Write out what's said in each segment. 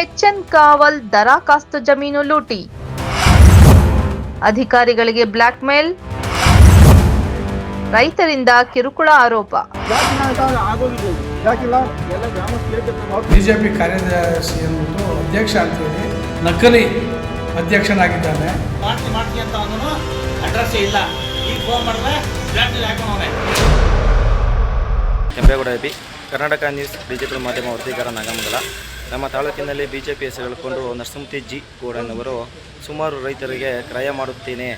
HN ಕಾವಲ್ ದರಾಖಾಸ್ತು ಜಮೀನು ಲೂಟಿ. ಅಧಿಕಾರಿಗಳಿಗೆ ಬ್ಲ್ಯಾಕ್ ಮೇಲ್ ರೈತರಿಂದ ಕಿರುಕುಳ ಆರೋಪ. ಬಿಜೆಪಿ ಕಾರ್ಯದರ್ಶಿ ಅಂದ್ಬಿಟ್ಟು ಅಧ್ಯಕ್ಷ ಅಂತೇಳಿ ನಕಲಿ ಅಧ್ಯಕ್ಷನಾಗಿದ್ದಾನೆ. ಮಾಡ್ತಿ ಮಾಡ್ತಿ ಅಂತ ಅವನು ಅಡ್ರೆಸ್ ಇಲ್ಲ. ಈಗ ಫೋನ್ ಮಾಡಿದ್ರೆ ಜಾಸ್ತಿ ಹಾಕೊಂಡವನೆ Kempegowda B Karnataka news digital ಮಾಧ್ಯಮ ವರದಿಗಾರ ನಾಗಮಂಗಲ. ನಮ್ಮ ತಾಲೂಕಿನಲ್ಲಿ ಬಿ ಜೆ ಪಿ ಹೆಸರು ಹೇಳಿಕೊಂಡು ನರಸಿಂಹತಿ ಜಿ ಗೌಡನವರು ಸುಮಾರು ರೈತರಿಗೆ ಕ್ರಯ ಮಾಡುತ್ತೇನೆ.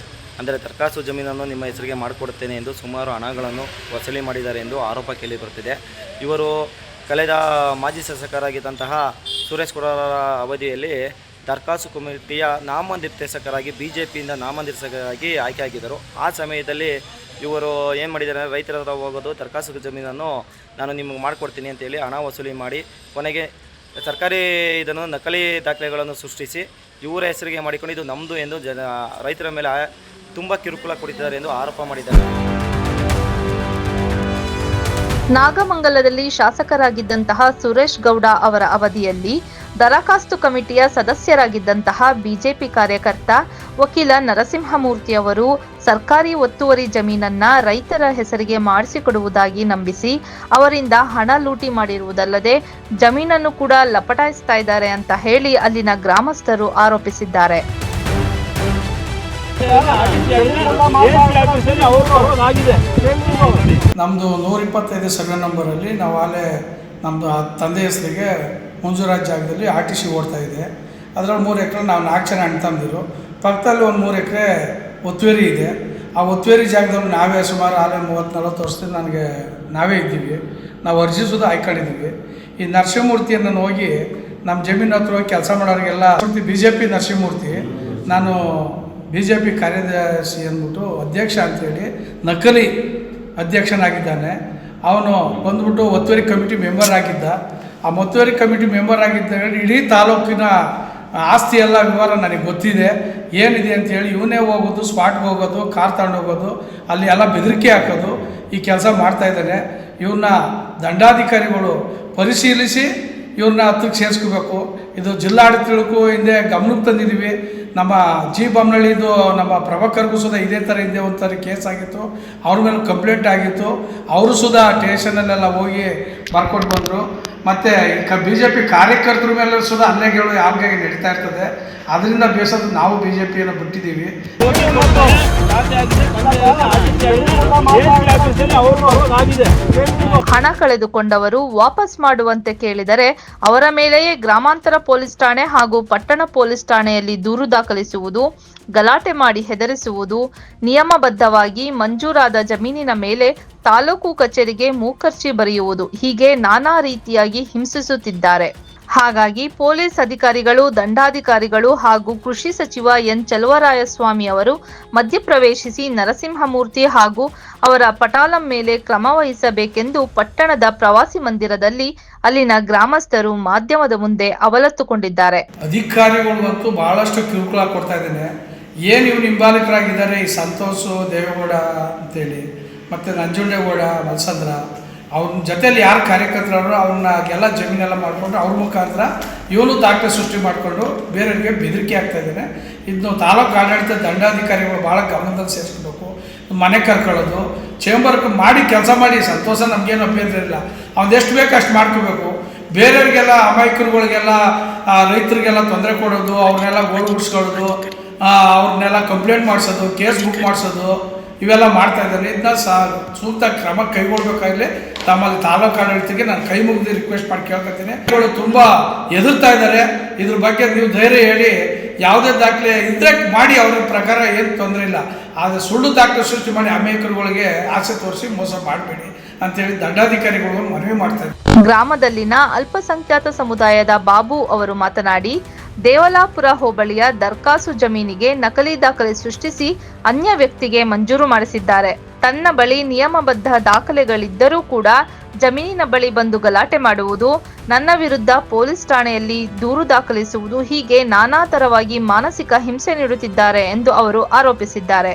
ಅಂದರೆ ತರಕಾಸು ಜಮೀನನ್ನು ನಿಮ್ಮ ಹೆಸರಿಗೆ ಮಾಡಿಕೊಡುತ್ತೇನೆ ಎಂದು ಸುಮಾರು ಹಣಗಳನ್ನು ವಸೂಲಿ ಮಾಡಿದ್ದಾರೆ ಎಂದು ಆರೋಪ ಕೇಳಿ ಬರುತ್ತಿದೆ ಇವರು ಕಳೆದ ಮಾಜಿ ಶಾಸಕರಾಗಿದ್ದಂತಹ ಸುರೇಶ್ ಕುರಾರ ಅವಧಿಯಲ್ಲಿ ದರ್ಕಾಸು ಕಮಿಟಿಯ ನಾಮನಿರ್ದೇಶಕರಾಗಿ ಬಿ ಜೆ ಪಿಯಿಂದ ನಾಮನಿರ್ದೇಶಕರಾಗಿ ಆಯ್ಕೆಯಾಗಿದ್ದರು ಆ ಸಮಯದಲ್ಲಿ ಇವರು ಏನು ಮಾಡಿದ್ದಾರೆ? ರೈತರ ಹೋಗೋದು, ತರ್ಕಾಸು ಜಮೀನನ್ನು ನಾನು ನಿಮಗೆ ಮಾಡಿಕೊಡ್ತೀನಿ ಅಂತೇಳಿ ಹಣ ವಸೂಲಿ ಮಾಡಿ ಕೊನೆಗೆ ಸರ್ಕಾರಿ ಇದನ್ನು ನಕಲಿ ದಾಖಲೆಗಳನ್ನು ಸೃಷ್ಟಿಸಿ ಇವರ ಹೆಸರಿಗೆ ಮಾಡಿಕೊಂಡು ಇದು ನಮ್ಮದು ಎಂದು ಜನ ರೈತರ ಮೇಲೆ ತುಂಬ ಕಿರುಕುಳ ಕೊಡಿದ್ದಾರೆ ಎಂದು ಆರೋಪ ಮಾಡಿದ್ದಾರೆ. ನಾಗಮಂಗಲದಲ್ಲಿ ಶಾಸಕರಾಗಿದ್ದಂತಹ ಸುರೇಶ್ ಗೌಡ ಅವರ ಅವಧಿಯಲ್ಲಿ ದರಖಾಸ್ತು ಕಮಿಟಿಯ ಸದಸ್ಯರಾಗಿದ್ದಂತಹ ಬಿಜೆಪಿ ಕಾರ್ಯಕರ್ತ ವಕೀಲ ನರಸಿಂಹಮೂರ್ತಿ ಅವರು ಸರ್ಕಾರಿ ಒತ್ತುವರಿ ಜಮೀನನ್ನ ರೈತರ ಹೆಸರಿಗೆ ಮಾಡಿಸಿಕೊಡುವುದಾಗಿ ನಂಬಿಸಿ ಅವರಿಂದ ಹಣ ಲೂಟಿ ಮಾಡಿರುವುದಲ್ಲದೆ ಜಮೀನನ್ನು ಕೂಡ ಲಪಟಾಯಿಸ್ತಾ ಇದ್ದಾರೆ ಅಂತ ಹೇಳಿ ಅಲ್ಲಿನ ಗ್ರಾಮಸ್ಥರು ಆರೋಪಿಸಿದ್ದಾರೆ. ನಮ್ಮದು ನೂರ ಇಪ್ಪತ್ತೈದು ಸರ್ವೆ ನಂಬರಲ್ಲಿ ನಾವು ಅಲ್ಲೇ ನಮ್ಮದು ತಂದೆ ಹೆಸರಿಗೆ ಮುಂಜೂರಾಜ್ ಜಾಗದಲ್ಲಿ ಆರ್ ಟಿ ಸಿ ಓಡ್ತಾ ಇದೆ. ಅದರಲ್ಲಿ ಮೂರು ಎಕರೆ ನಾವು ನಾಲ್ಕು ಜನ ಅಣ್ಣ ತಂದಿದ್ರು ಪಕ್ಕದಲ್ಲಿ ಒಂದು ಮೂರು ಎಕರೆ ಒತ್ತುವರಿ ಇದೆ. ಆ ಒತ್ತುವರಿ ಜಾಗದಲ್ಲಿ ನಾವೇ ಸುಮಾರು ಆಲೆ ಮೂವತ್ತು ನಲ್ವತ್ತು ವರ್ಷದಿಂದ ನನಗೆ ನಾವೇ ಇದ್ದೀವಿ. ನಾವು ಅರ್ಜಿ ಸುದ ಹಾಕೊಂಡಿದ್ದೀವಿ. ಈ ನರಸಿಂಹಮೂರ್ತಿಯನ್ನು ನಾನು ಹೋಗಿ ನಮ್ಮ ಜಮೀನು ಹತ್ರ ಹೋಗಿ ಕೆಲಸ ಮಾಡೋರಿಗೆಲ್ಲ ಬಿ ಜೆ ಪಿ ನರಸಿಂಹಮೂರ್ತಿ, ನಾನು ಬಿ ಜೆ ಪಿ ಕಾರ್ಯದರ್ಶಿ ಅಂದ್ಬಿಟ್ಟು ಅಧ್ಯಕ್ಷ ಅಂತೇಳಿ ನಕಲಿ ಅಧ್ಯಕ್ಷನಾಗಿದ್ದಾನೆ. ಅವನು ಬಂದ್ಬಿಟ್ಟು ಒತ್ತುವರಿ ಕಮಿಟಿ ಮೆಂಬರ್ ಆಗಿದ್ದ. ಆ ಒತ್ತುವರಿ ಕಮಿಟಿ ಮೆಂಬರ್ ಆಗಿದ್ದ ಇಡೀ ತಾಲೂಕಿನ ಆಸ್ತಿ ಎಲ್ಲ ವಿವರ ನನಗೆ ಗೊತ್ತಿದೆ. ಏನಿದೆ ಅಂತೇಳಿ ಇವನೇ ಹೋಗೋದು ಸ್ಪಾಟ್ಗೆ ಹೋಗೋದು, ಕಾರ್ ತಗೊಂಡು ಹೋಗೋದು, ಅಲ್ಲಿ ಎಲ್ಲ ಬೆದರಿಕೆ ಹಾಕೋದು, ಈ ಕೆಲಸ ಮಾಡ್ತಾಯಿದ್ದಾನೆ ಇವನ್ನ ದಂಡಾಧಿಕಾರಿಗಳು ಪರಿಶೀಲಿಸಿ ಇವ್ರನ್ನ ಹತ್ತಕ್ಕೆ ಸೇರಿಸ್ಕೋಬೇಕು. ಇದು ಜಿಲ್ಲಾಡಳಿತಕ್ಕೂ ಹಿಂದೆ ಗಮನಕ್ಕೆ ತಂದಿದ್ದೀವಿ. ನಮ್ಮ ಜಿ ಬೊಮ್ಮನಳ್ಳಿದು ನಮ್ಮ ಪ್ರಭಾಕರ್ಗೂ ಸುದ ಇದೇ ಥರ ಇದೆ ಒಂಥರ ಕೇಸ್ ಆಗಿತ್ತು. ಅವ್ರ ಮೇಲೆ ಕಂಪ್ಲೇಂಟ್ ಆಗಿತ್ತು. ಅವರು ಸುದಾ ಸ್ಟೇಷನಲ್ಲೆಲ್ಲ ಹೋಗಿ ಬರ್ಕೊಂಡು ಬಂದರು. ಮತ್ತು ಕ ಬಿ ಜೆ ಪಿ ಕಾರ್ಯಕರ್ತರ ಮೇಲೆ ಸುಧಾ ಹಲ್ಲೆಗಳು ಯಾವಾಗ ನಡೀತಾ ಇರ್ತದೆ. ಅದರಿಂದ ಬೇಸದ ನಾವು ಬಿ ಜೆ ಪಿಯನ್ನು ಬಿಟ್ಟಿದ್ದೀವಿ. ಹಣ ಕಳೆದುಕೊಂಡವರು ವಾಪಸ್ ಮಾಡುವಂತೆ ಕೇಳಿದರೆ ಅವರ ಮೇಲೆಯೇ ಗ್ರಾಮಾಂತರ ಪೊಲೀಸ್ ಠಾಣೆ ಹಾಗೂ ಪಟ್ಟಣ ಪೊಲೀಸ್ ಠಾಣೆಯಲ್ಲಿ ದೂರು ದಾಖಲಿಸುವುದು, ಗಲಾಟೆ ಮಾಡಿ ಹೆದರಿಸುವುದು, ನಿಯಮಬದ್ಧವಾಗಿ ಮಂಜೂರಾದ ಜಮೀನಿನ ಮೇಲೆ ತಾಲೂಕು ಕಚೇರಿಗೆ ಮೂಕರ್ಚಿ ಬರೆಯುವುದು ಹೀಗೆ ನಾನಾ ರೀತಿಯಾಗಿ ಹಿಂಸಿಸುತ್ತಿದ್ದಾರೆ. ಹಾಗಾಗಿ ಪೊಲೀಸ್ ಅಧಿಕಾರಿಗಳು, ದಂಡಾಧಿಕಾರಿಗಳು ಹಾಗೂ ಕೃಷಿ ಸಚಿವ ಎನ್ ಚಲುವರಾಯಸ್ವಾಮಿ ಅವರು ಮಧ್ಯಪ್ರವೇಶಿಸಿ ನರಸಿಂಹಮೂರ್ತಿ ಹಾಗೂ ಅವರ ಪಟಾಲಂ ಮೇಲೆ ಕ್ರಮ ವಹಿಸಬೇಕೆಂದು ಪಟ್ಟಣದ ಪ್ರವಾಸಿ ಮಂದಿರದಲ್ಲಿ ಅಲ್ಲಿನ ಗ್ರಾಮಸ್ಥರು ಮಾಧ್ಯಮದ ಮುಂದೆ ಅವಲತ್ತುಕೊಂಡಿದ್ದಾರೆ. ಅಧಿಕಾರಿಗಳು ಬಹಳಷ್ಟು ಕಿರುಕುಳ ಕೊಡ್ತಾ ಇದ್ದೇನೆ. ಏನು ಇವ್ರು ಹಿಂಬಾಲಕರಾಗಿದ್ದಾರೆ ಈ ಸಂತೋಷ ದೇವೇಗೌಡ ಅಂತೇಳಿ, ಮತ್ತು ನಂಜುಂಡೇಗೌಡ ಮಲ್ಸಂದ್ರ ಅವ್ರ ಜೊತೆಯಲ್ಲಿ ಯಾರು ಕಾರ್ಯಕರ್ತರವರು ಅವ್ರನ್ನ ಎಲ್ಲ ಜಮೀನೆಲ್ಲ ಮಾಡಿಕೊಂಡು ಅವ್ರ ಮುಖಾಂತರ ಇವನು ದಾಖಲೆ ಸೃಷ್ಟಿ ಮಾಡಿಕೊಂಡು ಬೇರೆಯವರಿಗೆ ಬೆದರಿಕೆ ಆಗ್ತಾ ಇದ್ದಾನೆ. ಇದನ್ನು ತಾಲೂಕು ಆಡಳಿತ ದಂಡಾಧಿಕಾರಿಗಳು ಭಾಳ ಗಮನದಲ್ಲಿ ಸೇರಿಸ್ಕೊಬೇಕು. ಮನೆ ಕರ್ಕೊಳ್ಳೋದು, ಚೇಂಬರ್ಗೆ ಮಾಡಿ ಕೆಲಸ ಮಾಡಿ, ಸಂತೋಷ ನಮಗೇನು ಅಭ್ಯಂತರ ಇಲ್ಲ. ಅವ್ನು ಎಷ್ಟು ಬೇಕು ಅಷ್ಟು ಮಾಡ್ಕೋಬೇಕು. ಬೇರೆಯವ್ರಿಗೆಲ್ಲ ಅಮಾಯಕರುಗಳಿಗೆಲ್ಲ ರೈತರಿಗೆಲ್ಲ ತೊಂದರೆ ಕೊಡೋದು, ಅವ್ರನ್ನೆಲ್ಲ ಗೋಳು ಗುಡ್ಸ್ಕೊಳ್ಳೋದು ಅವ್ರನ್ನೆಲ್ಲ ಕಂಪ್ಲೇಂಟ್ ಮಾಡಿಸೋದು, ಕೇಸ್ ಬುಕ್ ಮಾಡಿಸೋದು ಇವೆಲ್ಲ ಮಾಡ್ತಾ ಇದ್ದಾರೆ. ಇದನ್ನ ಸೂಕ್ತ ಕ್ರಮ ಕೈಗೊಳ್ಬೇಕಾಗಲಿ. ತಮ್ಮಲ್ಲಿ ತಾಲೂಕು ನಾನು ಕೈ ಮುಗಿದು ರಿಕ್ವೆಸ್ಟ್ ಮಾಡಿ ಕೇಳ್ಕೊತೀನಿ ಇವಳು ತುಂಬ ಎದುರ್ತಾ ಇದ್ದಾರೆ. ಇದ್ರ ಬಗ್ಗೆ ನೀವು ಧೈರ್ಯ ಹೇಳಿ. ಯಾವುದೇ ದಾಖಲೆ ಇದ್ರೆ ಮಾಡಿ ಅವ್ರ ಪ್ರಕಾರ ಏನು ತೊಂದರೆ ಇಲ್ಲ. ಆದರೆ ಸುಳ್ಳು ದಾಖಲೆ ಸೃಷ್ಟಿ ಮಾಡಿ ಅಮೇಕರುಗಳಿಗೆ ಆಸೆ ತೋರಿಸಿ ಮೋಸ ಮಾಡಬೇಡಿ ಅಂತೇಳಿ ದಂಡಾಧಿಕಾರಿಗಳು ಮನವಿ ಮಾಡ್ತಾರೆ ಗ್ರಾಮದಲ್ಲಿನ ಅಲ್ಪಸಂಖ್ಯಾತ ಸಮುದಾಯದ ಬಾಬು ಅವರು ಮಾತನಾಡಿ ದೇವಲಾಪುರ ಹೋಬಳಿಯ ದರ್ಕಾಸು ಜಮೀನಿಗೆ ನಕಲಿ ದಾಖಲೆ ಸೃಷ್ಟಿಸಿ ಅನ್ಯ ವ್ಯಕ್ತಿಗೆ ಮಂಜೂರು ಮಾಡಿಸಿದ್ದಾರೆ. ತನ್ನ ಬಳಿ ನಿಯಮಬದ್ಧ ದಾಖಲೆಗಳಿದ್ದರೂ ಕೂಡ ಜಮೀನಿನ ಬಳಿ ಬಂದು ಗಲಾಟೆ ಮಾಡುವುದು, ನನ್ನ ವಿರುದ್ಧ ಪೊಲೀಸ್ ಠಾಣೆಯಲ್ಲಿ ದೂರು ದಾಖಲಿಸುವುದು ಹೀಗೆ ನಾನಾ ತರವಾಗಿ ಮಾನಸಿಕ ಹಿಂಸೆ ನೀಡುತ್ತಿದ್ದಾರೆ ಎಂದು ಅವರು ಆರೋಪಿಸಿದ್ದಾರೆ.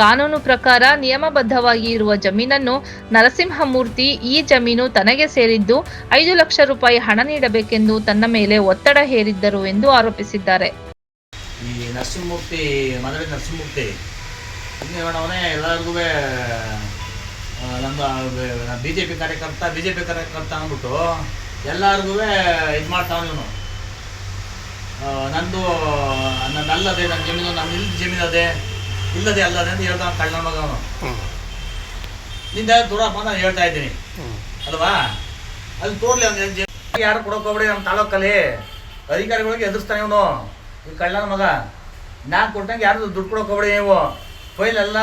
ಕಾನೂನು ಪ್ರಕಾರ ನಿಯಮಬದ್ಧವಾಗಿ ಇರುವ ಜಮೀನನ್ನು ನರಸಿಂಹಮೂರ್ತಿ ಈ ಜಮೀನು ತನಗೆ ಸೇರಿದ್ದು ಐದು ಲಕ್ಷ ರೂಪಾಯಿ ಹಣ ನೀಡಬೇಕೆಂದು ತನ್ನ ಮೇಲೆ ಒತ್ತಡ ಹೇರಿದ್ದರು ಎಂದು ಆರೋಪಿಸಿದ್ದಾರೆ. ಈ ನರಸಿಂಹಮೂರ್ತಿ, ಮದುವೆ ನರಸಿಂಹಮೂರ್ತಿ ಅವನೇ ಎಲ್ಲರಿಗೂ ನಮ್ಮ ಬಿ ಜೆ ಪಿ ಕಾರ್ಯಕರ್ತ ಬಿ ಜೆ ಪಿ ಕಾರ್ಯಕರ್ತ ಅಂದ್ಬಿಟ್ಟು ಎಲ್ಲರಿಗೂ ಇದು ಮಾಡ್ತಾವ ಇವನು. ನಂದು ನನ್ನಲ್ಲದೆ ನನ್ನ ಜಮೀನು, ನನ್ನ ಇಲ್ಲಿ ಜಮೀನದೆ. ಇಲ್ಲದೆ ಅಲ್ಲದೆ ಅಂತ ಹೇಳ್ತಾನೆ ಕಳ್ಳ ಮಗ ಅವನು. ನಿಂದ ದೂರಪ್ಪ ನಾನು ಹೇಳ್ತಾ ಇದ್ದೀನಿ. ಅಲ್ವಾ? ಅಲ್ಲಿ ತೋರ್ಲಿ ಅವ್ನು ಯಾರು ಕೊಡೋಕೆ ಹೋಗ್ಬೇಡಿ ನಮ್ಮ ತಾಲೂಕಲ್ಲಿ. ಅಧಿಕಾರಿಗಳಿಗೆ ಎದುರಿಸ್ತಾನೆ ಇವನು. ಈ ಕಳ್ಳನ ಮಗ. ನಾನು ಕೊಟ್ಟಂಗೆ ಯಾರು ದುಡ್ಡು ಕೊಡೋಕೆ ಹೋಗ್ಬೇಡಿ ನೀವು. ಫೈಲ್ ಎಲ್ಲ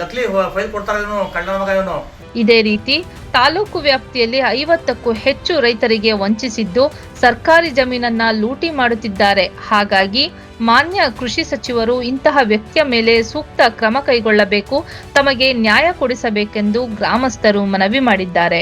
ನಕಲಿ ಫೈಲ್ ಇವನು. ಇದೇ ರೀತಿ ತಾಲೂಕು ವ್ಯಾಪ್ತಿಯಲ್ಲಿ ಐವತ್ತಕ್ಕೂ ಹೆಚ್ಚು ರೈತರಿಗೆ ವಂಚಿಸಿದ್ದು ಸರ್ಕಾರಿ ಜಮೀನನ್ನ ಲೂಟಿ ಮಾಡುತ್ತಿದ್ದಾರೆ. ಹಾಗಾಗಿ ಮಾನ್ಯ ಕೃಷಿ ಸಚಿವರು ಇಂತಹ ವ್ಯಕ್ತಿಯ ಮೇಲೆ ಸೂಕ್ತ ಕ್ರಮ ಕೈಗೊಳ್ಳಬೇಕು, ತಮಗೆ ನ್ಯಾಯ ಕೊಡಿಸಬೇಕೆಂದು ಗ್ರಾಮಸ್ಥರು ಮನವಿ ಮಾಡಿದ್ದಾರೆ.